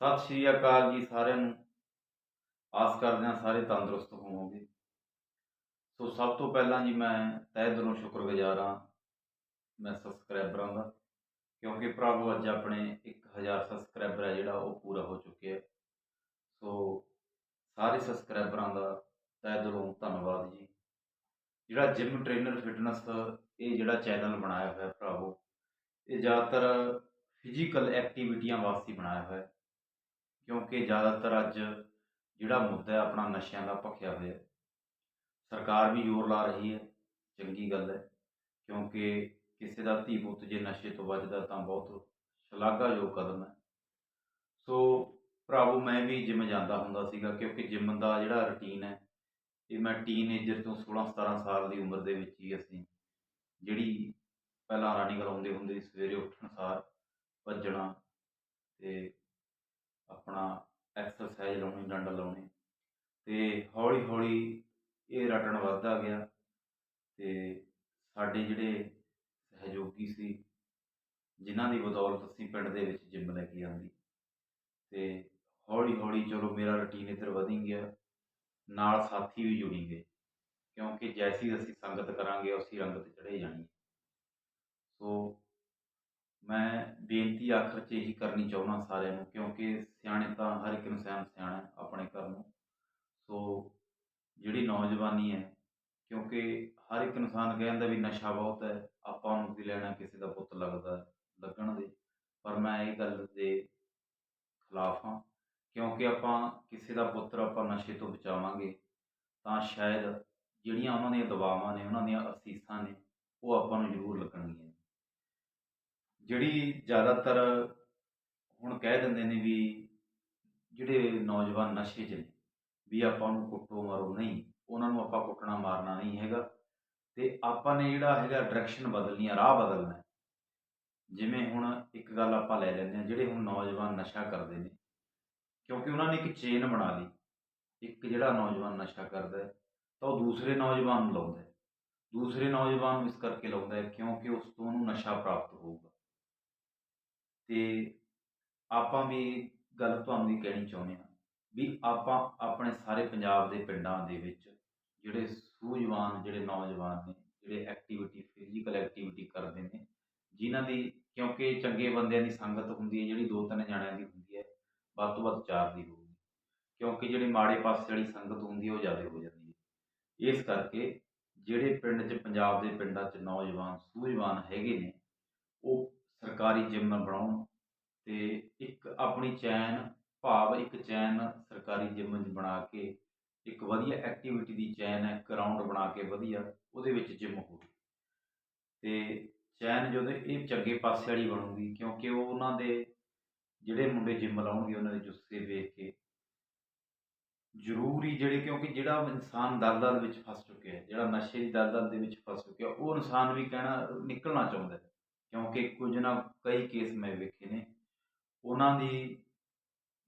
ਸਤਿ ਸ਼੍ਰੀ ਅਕਾਲ ਜੀ ਸਾਰਿਆਂ ਨੂੰ। ਆਸ ਕਰਦੇ ਹਾਂ ਸਾਰੇ ਤੰਦਰੁਸਤ ਹੋਵੋਗੇ। ਸੋ ਸਭ ਤੋਂ ਪਹਿਲਾਂ ਜੀ ਮੈਂ ਤਹਿ ਦਿਲੋਂ ਸ਼ੁਕਰਗੁਜ਼ਾਰ ਹਾਂ, ਮੈਂ ਸਬਸਕ੍ਰਾਈਬਰਾਂ ਦਾ, ਕਿਉਂਕਿ ਭਰਾਵੋ ਅੱਜ ਆਪਣੇ 1000 ਸਬਸਕ੍ਰਾਈਬਰ ਹੈ ਜਿਹੜਾ ਉਹ ਪੂਰਾ ਹੋ ਚੁੱਕਿਆ ਸੋ ਸਾਰੇ ਸਬਸਕ੍ਰਾਈਬਰਾਂ ਦਾ ਤਹਿ ਦਿਲੋਂ ਧੰਨਵਾਦ ਜੀ। ਜਿਹੜਾ ਜਿਮ ਟ੍ਰੇਨਰ ਫਿਟਨੈਸ, ਇਹ ਜਿਹੜਾ ਚੈਨਲ ਬਣਾਇਆ ਹੋਇਆ ਭਰਾਵੋ ਇਹ ਜ਼ਿਆਦਾਤਰ ਫਿਜ਼ੀਕਲ ਐਕਟੀਵਿਟੀਆਂ ਵਾਸਤੇ ਬਣਾਇਆ ਹੋਇਆ ਕਿਉਂਕਿ ਜ਼ਿਆਦਾਤਰ ਅੱਜ ਜਿਹੜਾ ਮੁੱਦਾ ਹੈ, ਆਪਣਾ ਨਸ਼ਿਆਂ ਦਾ ਭਖਿਆ ਹੋਇਆ। ਸਰਕਾਰ ਵੀ ਜ਼ੋਰ ਲਾ ਰਹੀ ਹੈ, ਚੰਗੀ ਗੱਲ ਹੈ। ਕਿਉਂਕਿ ਕਿਸੇ ਦਾ ਧੀ ਪੁੱਤ ਜੇ ਨਸ਼ੇ ਤੋਂ ਬਚਦਾ ਤਾਂ ਬਹੁਤ ਸ਼ਲਾਘਾਯੋਗ ਕਦਮ ਹੈ। ਸੋ ਭਰਾਵੋ, ਮੈਂ ਵੀ ਜਿਮ ਜਾਂਦਾ ਹੁੰਦਾ ਸੀਗਾ ਕਿਉਂਕਿ ਜਿਮ ਦਾ ਜਿਹੜਾ ਰੁਟੀਨ ਹੈ, ਇਹ ਮੈਂ ਟੀਨੇਜਰ ਤੋਂ 16 17 ਸਾਲ ਦੀ ਉਮਰ ਦੇ ਵਿੱਚ ਹੀ ਅਸੀਂ ਜਿਹੜੀ ਪਹਿਲਾਂ ਰਨਿੰਗ ਲਾਉਂਦੇ ਹੁੰਦੇ ਸੀ, ਸਵੇਰੇ ਉੱਠਣ ਸਾਰ, ਭੱਜਣਾ ਤੇ ਆਪਣਾ ਐਕਸਰਸਾਈਜ਼ ਲਾਉਣੀ ਡੰਡ ਲਾਉਣੇ। ਤੇ ਹੌਲੀ ਹੌਲੀ ਇਹ ਰਟਣ ਵੱਧਦਾ ਗਿਆ ਤੇ ਸਾਡੇ ਜਿਹੜੇ ਸਹਿਯੋਗੀ ਸੀ, ਜਿਨ੍ਹਾਂ ਦੀ ਬਦੌਲਤ ਅਸੀਂ ਪਿੰਡ ਦੇ ਵਿੱਚ ਜਿੰਮ ਲੈ ਕੇ ਆਂਦੀ। ਤੇ ਹੌਲੀ ਹੌਲੀ ਚਲੋ ਮੇਰਾ ਰੁਟੀਨ ਇੱਧਰ ਵਧੀ ਗਿਆ, ਨਾਲ ਸਾਥੀ ਵੀ ਜੁੜੀ ਗਏ, ਕਿਉਂਕਿ ਜੈਸੀ ਅਸੀਂ ਸੰਗਤ ਕਰਾਂਗੇ ਅਸੀਂ ਰੰਗਤ ਚੜ੍ਹੇ ਜਾਣੀ ਸੋ ਮੈਂ ਬੇਨਤੀ ਆਖਰ 'ਚ ਇਹੀ ਕਰਨੀ ਚਾਹੁੰਦਾ ਸਾਰਿਆਂ ਨੂੰ, ਕਿਉਂਕਿ ਸਿਆਣੇ ਤਾਂ ਹਰ ਇੱਕ ਇਨਸਾਨ ਸਿਆਣਾ ਹੈ ਆਪਣੇ ਘਰ ਨੂੰ। ਸੋ ਜਿਹੜੀ ਨੌਜਵਾਨੀ ਹੈ, ਕਿਉਂਕਿ ਹਰ ਇੱਕ ਇਨਸਾਨ ਕਹਿੰਦਾ ਵੀ ਨਸ਼ਾ ਬਹੁਤ ਹੈ, ਆਪਾਂ ਨੂੰ ਵੀ ਲੈਣਾ, ਕਿਸੇ ਦਾ ਪੁੱਤ ਲੱਗਦਾ ਲੱਗਣ ਦੇ। ਪਰ ਮੈਂ ਇਹ ਗੱਲ ਦੇ ਖਿਲਾਫ ਹਾਂ, ਕਿਉਂਕਿ ਆਪਾਂ ਕਿਸੇ ਦਾ ਪੁੱਤਰ ਆਪਾਂ ਨਸ਼ੇ ਤੋਂ ਬਚਾਵਾਂਗੇ, ਤਾਂ ਸ਼ਾਇਦ ਜਿਹੜੀਆਂ ਉਹਨਾਂ ਦੀਆਂ ਦਵਾਵਾਂ ਨੇ, ਉਹਨਾਂ ਦੀਆਂ ਅਸੀਸਾਂ ਨੇ, ਉਹ ਆਪਾਂ ਨੂੰ ਜ਼ਰੂਰ ਲੱਗਣਗੀਆਂ। ਜਿਹੜੀ ਜ਼ਿਆਦਾਤਰ ਹੁਣ ਕਹਿ ਦਿੰਦੇ ਨੇ ਵੀ ਜਿਹੜੇ ਨੌਜਵਾਨ ਨਸ਼ੇ 'ਚ ਨੇ, ਵੀ ਆਪਾਂ ਨੂੰ ਕੁੱਟੋ ਮਾਰੋ ਨਹੀਂ, ਉਹਨਾਂ ਨੂੰ ਆਪਾਂ ਕੁੱਟਣਾ ਮਾਰਨਾ ਨਹੀਂ ਹੈਗਾ ਤੇ ਆਪਾਂ ਨੇ ਜਿਹੜਾ ਹੈਗਾ ਡਾਇਰੈਕਸ਼ਨ ਬਦਲਣੀ ਆ, ਰਾਹ ਬਦਲਣਾ ਜਿਵੇਂ ਹੁਣ ਇੱਕ ਗੱਲ ਆਪਾਂ ਲੈ ਲੈਂਦੇ ਹਾਂ, ਜਿਹੜੇ ਹੁਣ ਨੌਜਵਾਨ ਨਸ਼ਾ ਕਰਦੇ ਨੇ, ਕਿਉਂਕਿ ਉਹਨਾਂ ਨੇ ਇੱਕ ਚੇਨ ਬਣਾ ਲਈ, ਇੱਕ ਜਿਹੜਾ ਨੌਜਵਾਨ ਨਸ਼ਾ ਕਰਦਾ ਹੈ, ਤਾਂ ਉਹ ਦੂਸਰੇ ਨੌਜਵਾਨ ਨੂੰ ਲਾਉਂਦਾ ਹੈ। ਦੂਸਰੇ ਨੌਜਵਾਨ ਨੂੰ ਇਸ ਕਰਕੇ ਲਾਉਂਦਾ ਹੈ ਕਿਉਂਕਿ ਉਸ ਤੋਂ ਉਹਨੂੰ ਨਸ਼ਾ ਪ੍ਰਾਪਤ ਹੋਊਗਾ। ਤੇ ਆਪਾਂ ਵੀ ਗੱਲ ਤੁਹਾਨੂੰ ਵੀ ਕਹਿਣੀ ਚਾਹੁੰਦੇ ਹਾਂ ਵੀ ਆਪਾਂ ਆਪਣੇ ਸਾਰੇ ਪੰਜਾਬ ਦੇ ਪਿੰਡਾਂ ਦੇ ਵਿੱਚ ਜਿਹੜੇ ਸੂਝਵਾਨ, ਜਿਹੜੇ ਨੌਜਵਾਨ ਨੇ, ਜਿਹੜੇ ਐਕਟੀਵਿਟੀ ਫਿਜ਼ੀਕਲ ਐਕਟੀਵਿਟੀ ਕਰਦੇ ਨੇ, ਜਿਨ੍ਹਾਂ ਦੀ ਕਿਉਂਕਿ ਚੰਗੇ ਬੰਦਿਆਂ ਦੀ ਸੰਗਤ ਹੁੰਦੀ ਹੈ, ਜਿਹੜੀ ਦੋ ਤਿੰਨ ਜਣਿਆਂ ਦੀ ਹੁੰਦੀ ਹੈ, ਵੱਧ ਤੋਂ ਵੱਧ ਚਾਰ ਦੀ ਹੋਊਗੀ। ਕਿਉਂਕਿ ਜਿਹੜੀ ਮਾੜੇ ਪਾਸੇ ਵਾਲੀ ਸੰਗਤ ਹੁੰਦੀ ਹੈ, ਉਹ ਜ਼ਿਆਦਾ ਹੋ ਜਾਂਦੀ ਹੈ। ਇਸ ਕਰਕੇ ਜਿਹੜੇ ਪਿੰਡ 'ਚ, ਪੰਜਾਬ ਦੇ ਪਿੰਡਾਂ 'ਚ ਨੌਜਵਾਨ, ਸੂਝਵਾਨ ਹੈਗੇ ਨੇ, ਉਹ ਸਰਕਾਰੀ ਜਿਮ ਬਣਾਉਣ ਤੇ ਇੱਕ ਆਪਣੀ ਚੈਨ, ਭਾਵ ਇੱਕ ਚੈਨ ਸਰਕਾਰੀ ਜਿਮ 'ਚ ਬਣਾ ਕੇ ਇੱਕ ਵਧੀਆ ਐਕਟੀਵਿਟੀ ਦੀ ਚੈਨ ਹੈ ਗਰਾਊਂਡ ਬਣਾ ਕੇ ਵਧੀਆ, ਉਹਦੇ ਵਿੱਚ ਜਿਮ ਹੋਵੇ ਤੇ ਚੈਨ ਜਦੋਂ ਇਹ ਚੰਗੇ ਪਾਸੇ ਵਾਲੀ ਬਣੂਗੀ ਕਿਉਂਕਿ ਉਹ ਉਹਨਾਂ ਦੇ ਜਿਹੜੇ ਮੁੰਡੇ ਜਿਮ ਲਾਉਣਗੇ, ਉਹਨਾਂ ਦੇ ਜੁੱਸੇ ਵੇਖ ਕੇ ਜ਼ਰੂਰੀ ਜਿਹੜੇ, ਕਿਉਂਕਿ ਜਿਹੜਾ ਇਨਸਾਨ ਦਲਦਲ ਵਿੱਚ ਫਸ ਚੁੱਕਿਆ ਹੈ ਜਿਹੜਾ ਨਸ਼ੇ ਦੀ ਦਲਦਲ ਦੇ ਵਿੱਚ ਫਸ ਚੁੱਕਿਆ, ਉਹ ਇਨਸਾਨ ਵੀ ਕਹਿਣਾ, ਨਿਕਲਣਾ ਚਾਹੁੰਦਾ ਕਿਉਂਕਿ ਕੁਝ ਨਾ ਕਈ ਕੇਸ ਮੈਂ ਵੇਖੇ ਨੇ। ਉਹਨਾਂ ਦੀ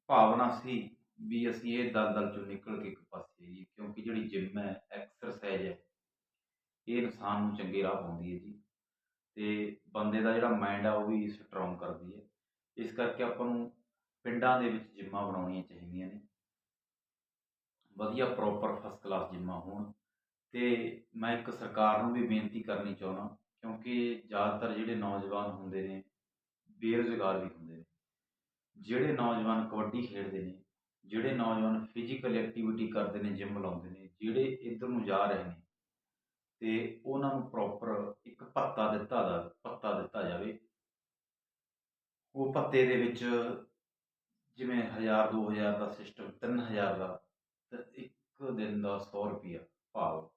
ਭਾਵਨਾ ਸੀ ਵੀ ਅਸੀਂ ਇਹ ਦਲਦਲ ਚੋਂ ਨਿਕਲ ਕੇ ਇੱਕ ਪਾਸੇ ਜੀ ਕਿਉਂਕਿ ਜਿਹੜੀ ਜਿਮ ਹੈ ਐਕਸਰਸਾਈਜ਼ ਹੈ, ਇਹ ਇਨਸਾਨ ਨੂੰ ਚੰਗੇ ਰਾਹ ਪਾਉਂਦੀ ਹੈ ਜੀ। ਤੇ ਬੰਦੇ ਦਾ ਜਿਹੜਾ ਮਾਈਂਡ ਆ, ਉਹ ਵੀ ਸਟਰੋਂਗ ਕਰਦੀ ਹੈ। ਇਸ ਕਰਕੇ ਆਪਾਂ ਨੂੰ ਪਿੰਡਾਂ ਦੇ ਵਿੱਚ ਜਿੰਮਾਂ ਬਣਾਉਣੀਆਂ ਚਾਹੀਦੀਆਂ ਨੇ। ਵਧੀਆ ਪ੍ਰੋਪਰ ਫਸਟ ਕਲਾਸ ਜਿੰਮਾਂ ਹੋਣ। ਤੇ ਮੈਂ ਇੱਕ ਸਰਕਾਰ ਨੂੰ ਵੀ ਬੇਨਤੀ ਕਰਨੀ ਚਾਹੁੰਦਾ ਕਿਉਂਕਿ ਜ਼ਿਆਦਾਤਰ ਜਿਹੜੇ ਨੌਜਵਾਨ ਹੁੰਦੇ ਨੇ, ਬੇਰੁਜ਼ਗਾਰ ਵੀ ਹੁੰਦੇ ਨੇ। ਜਿਹੜੇ ਨੌਜਵਾਨ ਕਬੱਡੀ ਖੇਡਦੇ ਨੇ, ਜਿਹੜੇ ਨੌਜਵਾਨ ਫਿਜ਼ੀਕਲ ਐਕਟੀਵਿਟੀ ਕਰਦੇ ਨੇ ਜਿੰਮ ਲਾਉਂਦੇ ਨੇ, ਜਿਹੜੇ ਇੱਧਰ ਨੂੰ ਜਾ ਰਹੇ ਨੇ ਅਤੇ ਉਹਨਾਂ ਨੂੰ ਪ੍ਰੋਪਰ ਇੱਕ ਭੱਤਾ ਦਿੱਤਾ ਦਾ, ਭੱਤਾ ਦਿੱਤਾ ਜਾਵੇ। ਉਹ ਭੱਤੇ ਦੇ ਵਿੱਚ ਜਿਵੇਂ 1000 2000 ਦਾ ਸਿਸਟਮ 3000 ਦਾ, ਤੇ ਇੱਕ ਦਿਨ ਦਾ 100 ਰੁਪਿਆ ਭਾਵ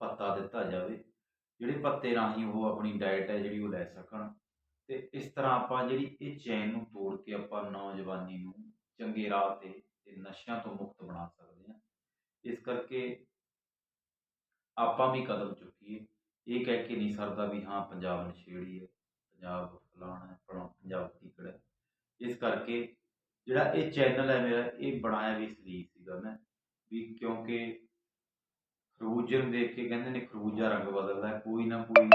ਭੱਤਾ ਦਿੱਤਾ ਜਾਵੇ। ਜਿਹੜੇ ਭੱਤੇ ਰਾਹੀਂ ਉਹ ਆਪਣੀ ਡਾਈਟ ਹੈ ਜਿਹੜੀ ਉਹ ਲੈ ਸਕਣ। ਤੇ ਇਸ ਤਰ੍ਹਾਂ ਆਪਾਂ ਜਿਹੜੀ ਇਹ ਚੈਨ ਨੂੰ ਤੋੜ ਕੇ ਆਪਾਂ ਨੌਜਵਾਨੀ ਨੂੰ ਚੰਗੇ ਰਾਹ ਤੇ ਤੇ ਨਸ਼ਿਆਂ ਤੋਂ ਮੁਕਤ ਬਣਾ ਸਕਦੇ ਹਾਂ। ਇਸ ਕਰਕੇ ਆਪਾਂ ਵੀ ਕਦਮ ਚੁੱਕੀਏ। ਇਹ ਕਹਿ ਕੇ ਨਹੀਂ ਸਰਦਾ ਵੀ ਹਾਂ, ਪੰਜਾਬ ਨਸ਼ੇੜੀ ਹੈ, ਪੰਜਾਬ ਫਲਾਣਾ ਹੈ ਪੰਜਾਬ ਟਿਕੜ ਹੈ। ਇਸ ਕਰਕੇ ਜਿਹੜਾ ਇਹ ਚੈਨਲ ਹੈ ਮੇਰਾ, ਇਹ ਬਣਾਇਆ ਵੀ ਇਸ ਲਈ ਸੀਗਾ ਮੈਂ, ਵੀ ਕਿਉਂਕਿ ਖਰਬੂਜੇ ਨੂੰ ਦੇਖ ਕੇ ਕਹਿੰਦੇ ਨੇ ਖਰਬੂਜਾ ਰੰਗ ਬਦਲਦਾ ਕੋਈ ਨਾ ਕੋਈ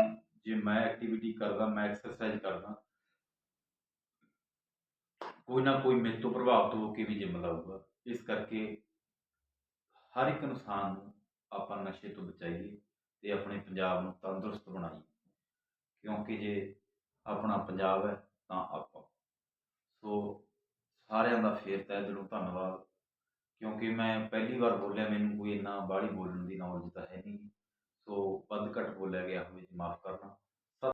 ਜੇ ਮੈਂ ਐਕਟੀਵਿਟੀ ਕਰਦਾ, ਮੈਂ ਐਕਸਰਸਾਈਜ਼ ਕਰਦਾ, ਕੋਈ ਨਾ ਕੋਈ ਮੇਰੇ ਤੋਂ ਪ੍ਰਭਾਵਿਤ ਹੋ ਕੇ ਵੀ ਜਿੰਮ ਲਾਊਗਾ। ਇਸ ਕਰਕੇ ਹਰ ਇੱਕ ਇਨਸਾਨ ਨੂੰ ਆਪਾਂ ਨਸ਼ੇ ਤੋਂ ਬਚਾਈਏ ਤੇ ਆਪਣੇ ਪੰਜਾਬ ਨੂੰ ਤੰਦਰੁਸਤ ਬਣਾਈਏ। ਕਿਉਂਕਿ ਜੇ ਆਪਣਾ ਪੰਜਾਬ ਹੈ, ਤਾਂ ਆਪਾਂ ਸੋ ਸਾਰਿਆਂ ਦਾ ਫੇਰ ਤਹਿ ਦਿਲੋਂ ਧੰਨਵਾਦ। ਕਿਉਂਕਿ ਮੈਂ ਪਹਿਲੀ ਵਾਰ ਬੋਲਿਆ, ਮੈਨੂੰ ਕੋਈ ਇੰਨਾ ਬਾਹਲੀ ਬੋਲਣ ਦੀ ਨੌਲੇਜ ਤਾਂ ਹੈ ਨਹੀਂ। ਸੋ ਵੱਧ ਘੱਟ ਬੋਲਿਆ ਗਿਆ ਹੋਵੇ ਮਾਫ ਕਰਨਾ।